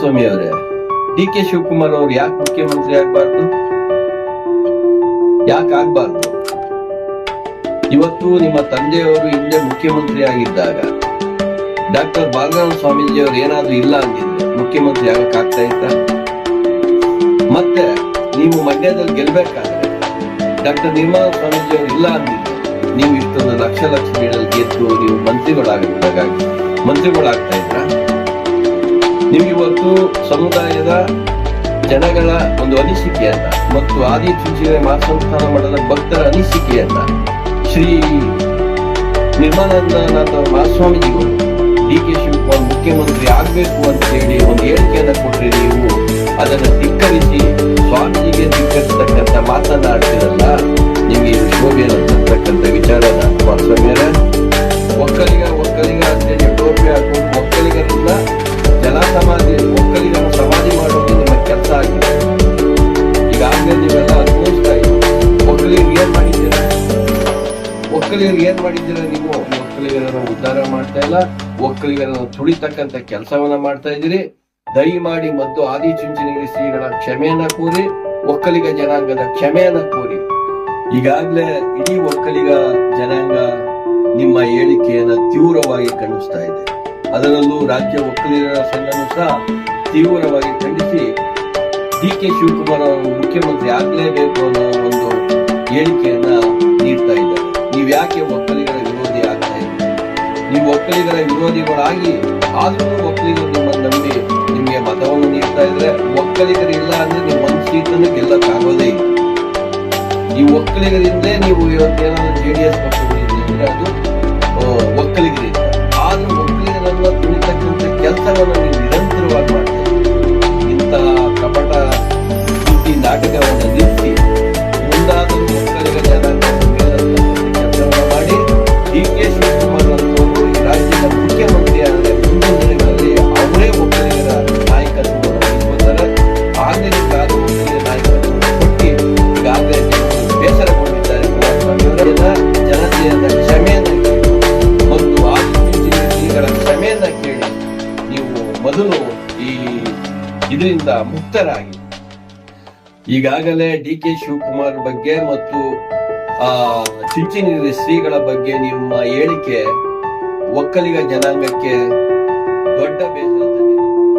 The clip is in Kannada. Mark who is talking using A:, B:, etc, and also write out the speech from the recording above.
A: ಕುಮಾರಸ್ವಾಮಿ ಅವರೇ, ಡಿ ಕೆ ಶಿವಕುಮಾರ್ ಅವ್ರು ಯಾಕೆ ಮುಖ್ಯಮಂತ್ರಿ ಆಗ್ಬಾರ್ದು? ಯಾಕೆ ಆಗ್ಬಾರ್ದು? ಇವತ್ತು ನಿಮ್ಮ ತಂದೆಯವರು ಹಿಂದೆ ಮುಖ್ಯಮಂತ್ರಿ ಆಗಿದ್ದಾಗ, ಡಾಕ್ಟರ್ ಬಾಲರಾಮ ಸ್ವಾಮೀಜಿ ಅವರು ಏನಾದ್ರೂ ಇಲ್ಲ ಅಂದಿದ್ರೆ ಮುಖ್ಯಮಂತ್ರಿ ಆಗಕ್ ಆಗ್ತಾ ಇತ್ತ? ಮತ್ತೆ ನೀವು ಮಂಡ್ಯದಲ್ಲಿ ಗೆಲ್ಬೇಕಾದ್ರೆ ಡಾಕ್ಟರ್ ನಿರ್ಮಲಾ ಸ್ವಾಮೀಜಿ ಅವರು ಇಲ್ಲ ಅಂದಿದ್ರೆ ನೀವು ಇಷ್ಟೊಂದು ಲಕ್ಷ ಲಕ್ಷ ಗೆದ್ದು ನೀವು ಮಂತ್ರಿಗಳಾಗಬೇಕಾಗಿ ಮಂತ್ರಿಗಳಾಗ್ತಾ ಇದ್ರ? ನೀವು ಇವತ್ತು ಸಮುದಾಯದ ಜನಗಳ ಒಂದು ಅನಿಸಿಕೆಯನ್ನ ಮತ್ತು ಆದಿ ಚುಂಚನೆ ಮಹಾಸಂಸ್ಥಾನ ಮಠದ ಭಕ್ತರ ಅನಿಸಿಕೆಯನ್ನ ಶ್ರೀ ನಿರ್ಮಲಾನಂದನಾಥ ಮಹಾಸ್ವಾಮೀಜಿಗಳು ಡಿ ಕೆ ಶಿವಕುಮಾರ್ ಮುಖ್ಯಮಂತ್ರಿ ಆಗ್ಬೇಕು ಅಂತ ಹೇಳಿ ಒಂದು ಹೇಳಿಕೆಯನ್ನು ಕೊಟ್ಟರೆ ನೀವು. ಅದನ್ನು ಧಿಕ್ಕರಿಸಿ ಸ್ವಾಮೀಜಿಗೆ ಧಿಕ್ಕರಿಸತಕ್ಕಂತ ಮಾತನಾಡ್ತಿರಲ್ಲ ನಿಮಗೆ ಇದು ಅಂತಕ್ಕಂಥ ವಿಚಾರ ವಿಚಾರನ. ಒಕ್ಕಲಿಗರಿಗೆ ಏನ್ ಮಾಡಿದ್ದೀರಾ ನೀವು? ಒಕ್ಕಲಿಗರನ್ನು ಉದ್ಧಾರ ಮಾಡ್ತಾ ಇಲ್ಲ. ಒಕ್ಕಲಿಗರನ್ನು ತುಳಿತಕ್ಕಂತ ಕೆಲಸವನ್ನ ಮಾಡ್ತಾ ಇದ್ದೀರಿ. ದಯಮಾಡಿ ಮತ್ತು ಆದಿಚುಂಚನಗಿರಿ ಶ್ರೀಗಳ ಕ್ಷಮೆಯನ್ನ ಕೋರಿ, ಒಕ್ಕಲಿಗ ಜನಾಂಗದ ಕ್ಷಮೆಯನ್ನ ಕೋರಿ. ಈಗಾಗಲೇ ಇಡೀ ಒಕ್ಕಲಿಗ ಜನಾಂಗ ನಿಮ್ಮ ಹೇಳಿಕೆಯನ್ನ ತೀವ್ರವಾಗಿ ಖಂಡಿಸ್ತಾ ಇದೆ. ಅದರಲ್ಲೂ ರಾಜ್ಯ ಒಕ್ಕಲಿಗರ ಸಂಘನೂ ಸಹ ತೀವ್ರವಾಗಿ ಖಂಡಿಸಿ ಡಿ ಕೆ ಶಿವಕುಮಾರ್ ಅವರು ಮುಖ್ಯಮಂತ್ರಿ ಆಗಲೇಬೇಕು ಅನ್ನೋ ಒಂದು ಹೇಳಿಕೆಯನ್ನ ಯಾಕೆ ಒಕ್ಕಲಿಗರ ವಿರೋಧಿ ಆಗ್ತಾ ನೀವು ಒಕ್ಕಲಿಗರ ವಿರೋಧಿಗಳಾಗಿ, ಆದರೂ ಒಕ್ಕಲಿಗರು ನಿಮ್ಮನ್ನು ನಂಬಿ ನಿಮಗೆ ಮತವನ್ನು ನೀಡ್ತಾ ಇದ್ರೆ ಒಕ್ಕಲಿಗರು ಇಲ್ಲ ಅಂದ್ರೆ ನಿಮ್ಮ ಒಂದು ಸೀಟನ್ನು ಗೆಲ್ಲಕ್ಕಾಗೋದೇ ಈ ಒಕ್ಕಲಿಗರಿಂದಲೇ ನೀವು ಇವತ್ತೇನಾದ್ರೂ ಜೆ ಡಿ ಎಸ್ ಪಕ್ಷ ಅದು ಒಕ್ಕಲಿಗರಿಂದ ಆದ್ರೂ ಮೊದಲು ಈ ಇದರಿಂದ ಮುಕ್ತರಾಗಿ. ಈಗಾಗಲೇ ಡಿ ಕೆ ಶಿವಕುಮಾರ್ ಬಗ್ಗೆ ಮತ್ತು, ಆ, ಚುಂಚಿನಿರಿ ಶ್ರೀಗಳ ಬಗ್ಗೆ ನಿಮ್ಮ ಹೇಳಿಕೆ ಒಕ್ಕಲಿಗ ಜನಾಂಗಕ್ಕೆ ದೊಡ್ಡ ಬೇಸರ